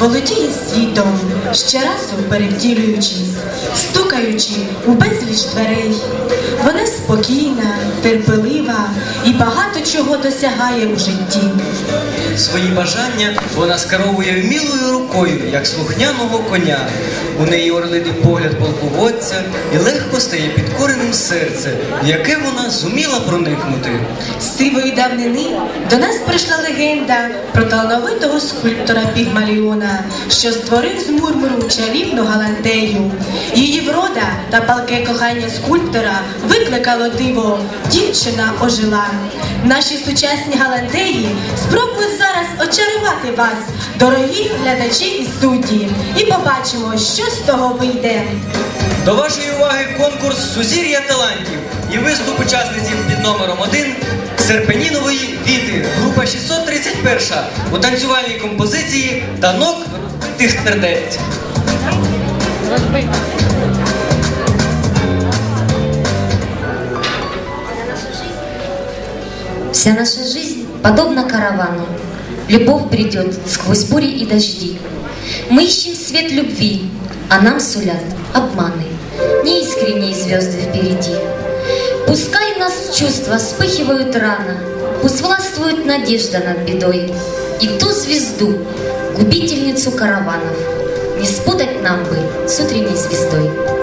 володіє світом, щоразу перевтілюючись, стукаючи у безліч дверей. Вона спокійна, терпелива і багато чого досягає у житті. Свої бажання вона скеровує вмілою рукою, як слухняного коня. У неї орлиний погляд полководця і легко стає підкореним серце, яке вона зуміла проникнути. З сивої давнини до нас прийшла легенда про талановитого скульптора Пігмаліона, що створив з мурмуру чарівну галантею. Її врода та палке кохання скульптора викликало диво. Дівчина ожила. Наші сучасні галантеї спробують зараз очарувати вас, дорогі глядачі і судді, і побачимо, що з того вийде. До вашої уваги конкурс Сузір'я талантів і виступ учасниці під номером 1 Серпенінової Віти, група 631 у танцювальній композиції Танок тих сердець. Вся наша жизнь подобна каравану. Любовь придет сквозь бури и дожди. Мы ищем свет любви, а нам сулят обманы. Неискренние звезды впереди. Пускай нас чувства вспыхивают рано, Пусть властвует надежда над бедой. И ту звезду, губительницу караванов, Не спутать нам бы с утренней звездой.